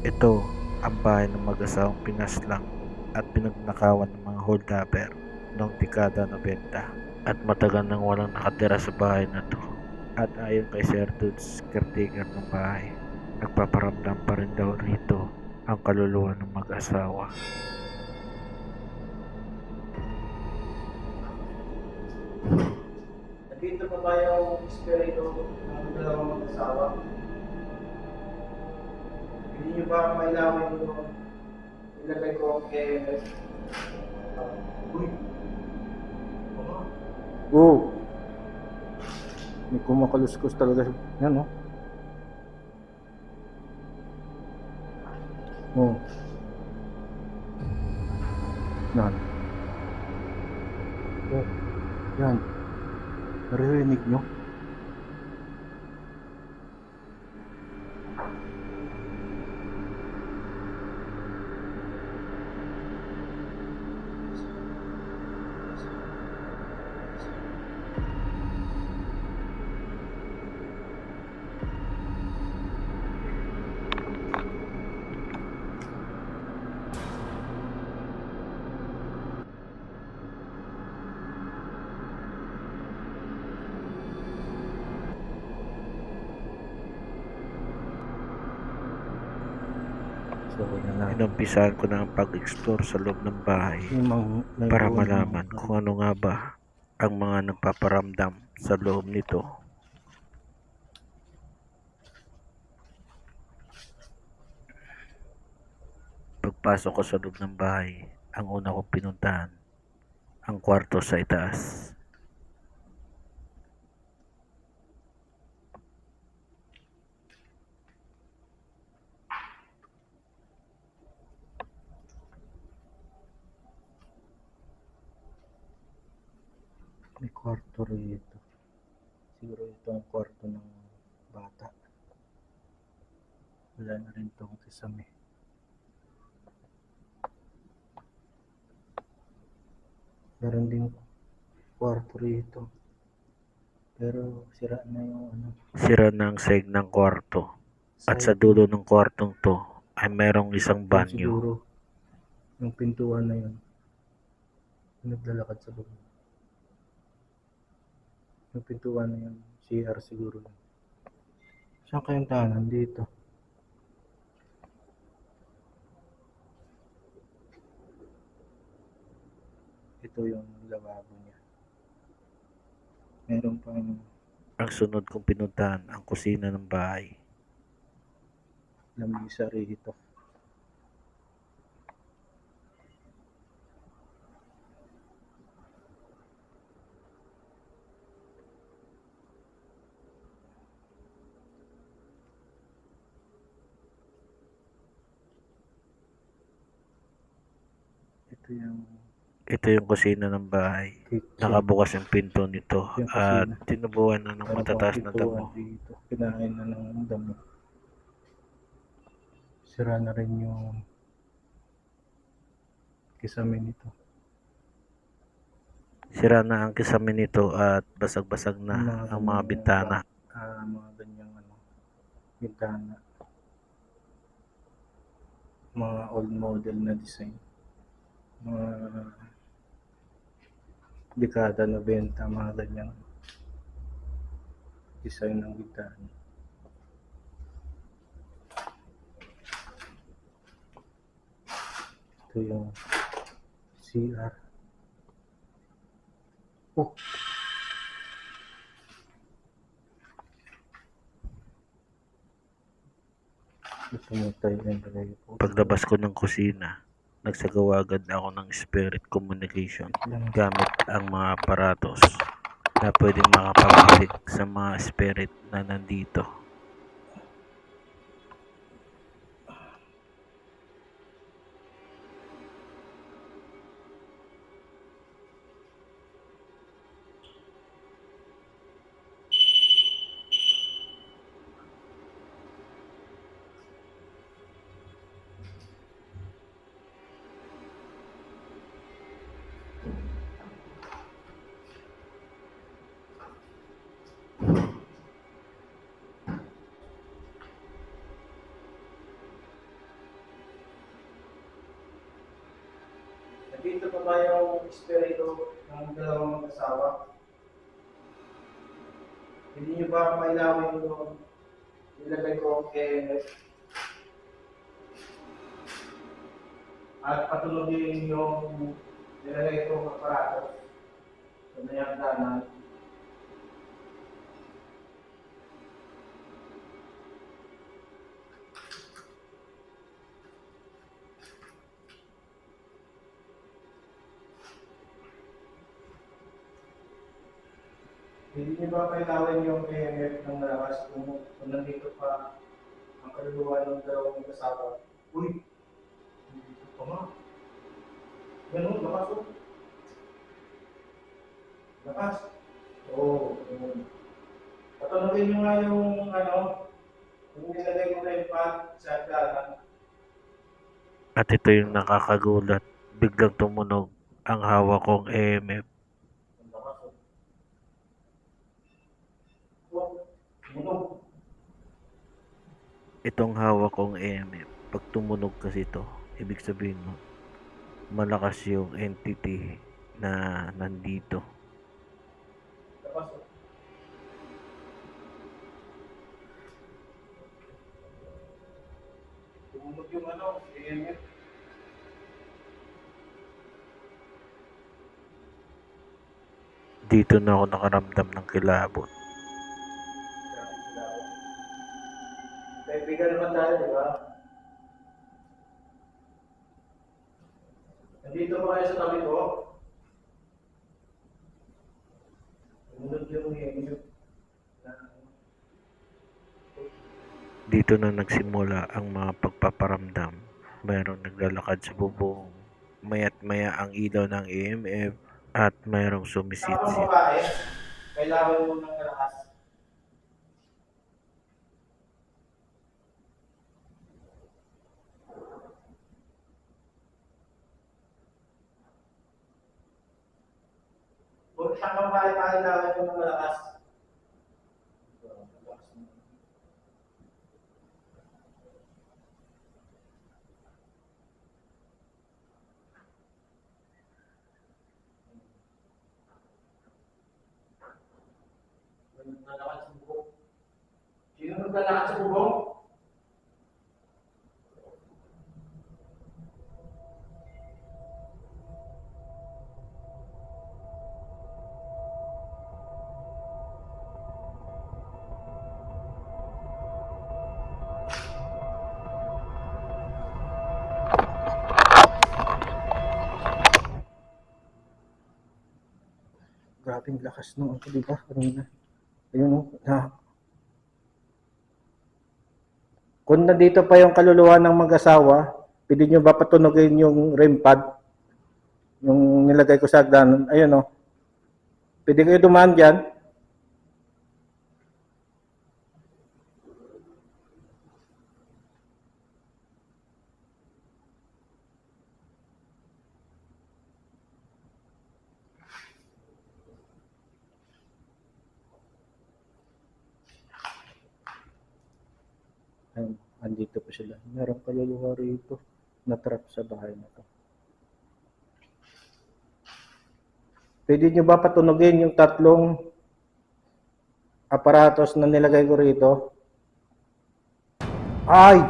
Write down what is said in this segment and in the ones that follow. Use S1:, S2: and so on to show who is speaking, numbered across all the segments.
S1: Ito ang bahay ng mag-asawang pinaslang at pinagnakawan ng mga holdapper noong dekada 90 at matagal nang walang nakatira sa bahay na to. At ayon kay Sir Dudes, caretaker ng bahay, nagpaparamdam pa rin daw rito ang kaluluwa ng mag-asawa.
S2: Nandito pa ba yung espiritu Hindi nyo ba mailawin yung ilagay ko kay... Uh, uy! Ano?
S3: Oo. May kumakaluskos talaga. Yan, oh. Oo. Yan. Oh. Yan. Naririnig nyo? Yan
S1: Inumpisahan ko na ang pag-explore sa loob ng bahay para malaman
S3: ng-
S1: kung ano nga ba ang mga nagpaparamdam sa loob nito. Pagpasok ko sa loob ng bahay, ang una kong pinuntahan, ang kwarto sa itaas.
S3: May kwarto rito. Siguro ito ang kwarto ng bata. Wala na rin itong kisame. Meron din kwarto rito. Pero sira na yung ano.
S1: Sira na ang seg ng kwarto at sa dulo ng kwartong to ay merong isang banyo.
S3: Siguro, yung pintuan na yun. Naglalakad sa loob. Yung pintuan na yun, CR siguro. Saan kayong tahanan? Dito. Ito yung lababo niya. Meron pang
S1: Ang sunod kong pinuntahan ang kusina ng bahay.
S3: lamisa rito. Ito yung
S1: Ito yung kusina ng bahay.
S3: kitchen.
S1: Nakabukas yung pinto nito
S3: Yung
S1: at tinubuan na ng
S3: Meron
S1: matataas na damo.
S3: Dito. Kinain na ng damo. Sira na rin yung kisame nito.
S1: Sira na ang kisame nito at basag-basag na
S3: mga
S1: ang mga bintana.
S3: Ah, mga ganyang ano, bintana. Mga old model na design. Mga dekada 90, mga ganyang design ng bintana. Ito yung CR. Oh, ito mo tayo po.
S1: Paglabas ko ng kusina, nagsagawa agad ako ng spirit communication gamit ang mga aparatos na pwedeng makapamatig sa mga spirit na nandito.
S2: Nandito pa yung espiritu ng dalawang mag-asawa? Hindi niyo ba mailawin yung nilagay ko kay at patulogin yung nilagay ko aparato sa may hagdanan. Hindi ba yung KMF ng malakas kung, kung nandito pa ang kaluluwa ng dalawang kasama? Uy! Nandito pa nga. Ganun, lakas oh. Lakas. Oo, ganun. Patanungin niyo nga yung ano, yung nilagay ko na yung pad sa hagdanan.
S1: At ito yung nakakagulat. Biglang tumunog ang hawak kong EMF.
S2: Ang lakas oh. Oh, tumunog.
S1: Itong hawak kong EMF. Pag tumunog kasi ito, ibig sabihin mo, malakas yung entity na nandito.
S2: Tumunog yung ano, AMF.
S1: Dito na ako nakaramdam ng kilabot.
S2: Grabe sila oh. Kaibigan naman tayo, di ba? Nandito pa kayo sa tabi ko. Tumunog yung AMF.
S1: Dito na nagsimula pagpaparamdam. Mayroong naglalakad sa bubong. Maya't maya ang ilaw ng EMF at mayroong sumisitsit.
S2: kailangan mo ng malakas. Kung siyang mo ng malakas. Sino naglalakad sa bubong?
S3: Grabing lakas nung ano, di ba? Kanina. Ayun oh, na. Kung nandito pa yung kaluluwa ng mag-asawa, pwede nyo ba patunogin yung REM pad? Yung nilagay ko sa hagdanan. Ayun oh. Pwede kayo dumaan dyan. Ayun, andito pa sila. Meron kaluluwa rito na trap sa bahay na to. Pwede nyo ba patunogin yung tatlong aparatos na nilagay ko rito? Ay!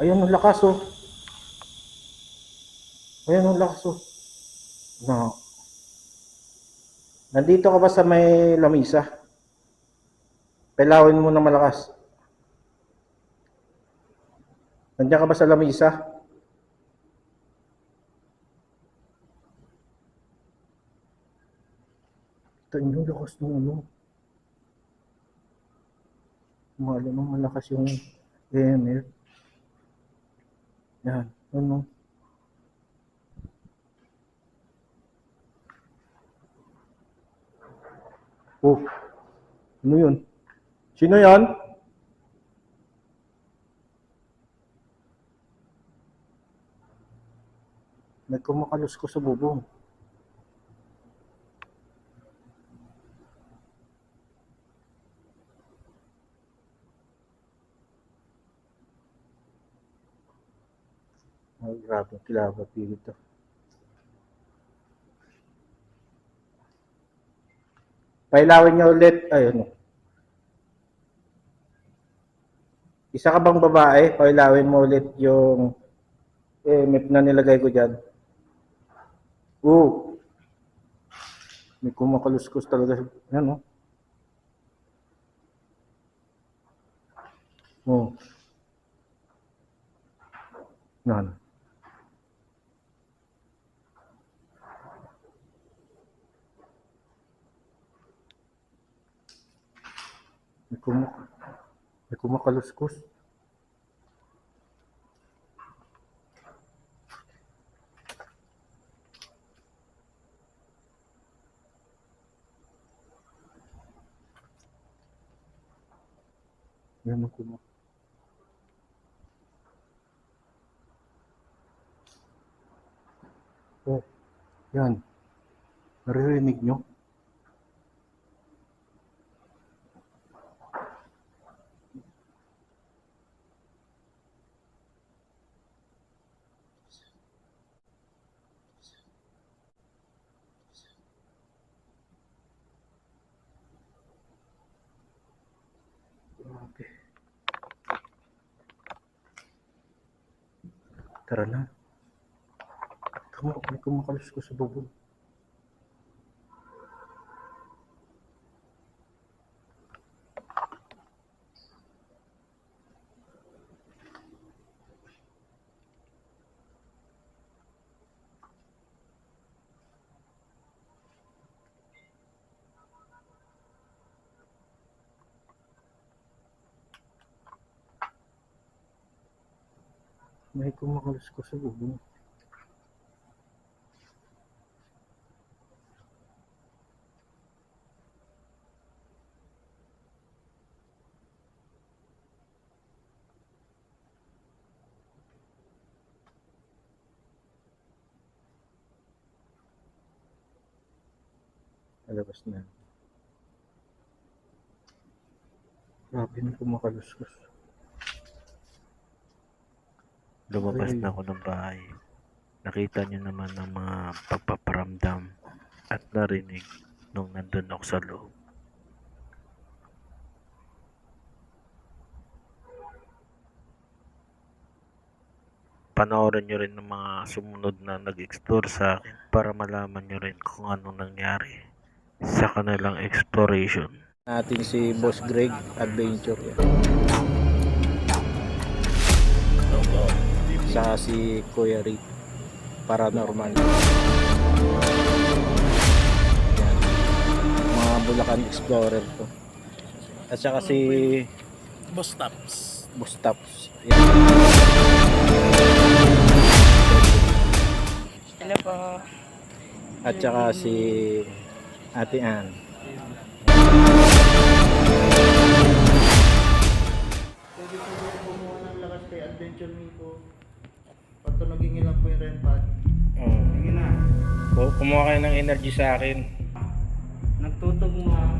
S3: Ayun ang lakas oh. Ayun ang lakas oh. No. Nandito ka ba sa may lamisa? Pelawin mo na malakas. Nandiyan ka ba sa lamisa? Ito yung lakas ng ano. Malo nung malakas yung EMF. Yan. Ano? Oh. Ano yun? Sino yan? May ko sa bubong. Ay, grabe, kilabot dito. Pailawin niya ulit. Ayun. Isa ka bang babae? Pailawin mo ulit yung eh, map na nilagay ko dyan. Oo. May kumakaluskos talaga. Yan, oh. Oo. Yan. May, kumak may kumakaluskos. Ang kumak. Oh, yan. Naririnig nyo? Grabe. Tara na. May kumakalos ko sa bubong. May kumakalos ko sa bubong. Alabas na. Grabe na kumakaluskos.
S1: Lumabas na ako ng bahay. Nakita niyo naman ang mga pagpaparamdam at narinig nung nandun ako sa loob. Panoorin nyo rin ng mga sumunod na nag-explore sa akin para malaman nyo rin kung anong nangyari sa kanilang exploration.
S3: natin si Boss Greg Adventure yan. Saka si Kuya Rick Paranormal. Yan. Mga Bulacan Explorer to. At saka si
S4: Boss Taps.
S3: Boss. Yan.
S4: Hello po.
S3: At saka si Ate Ann.
S2: Patunogin niyo lang po yung REM pad.
S3: Oh.
S2: Sige na.
S3: Kumuha kayo ng energy sa akin.
S2: Nagtutugma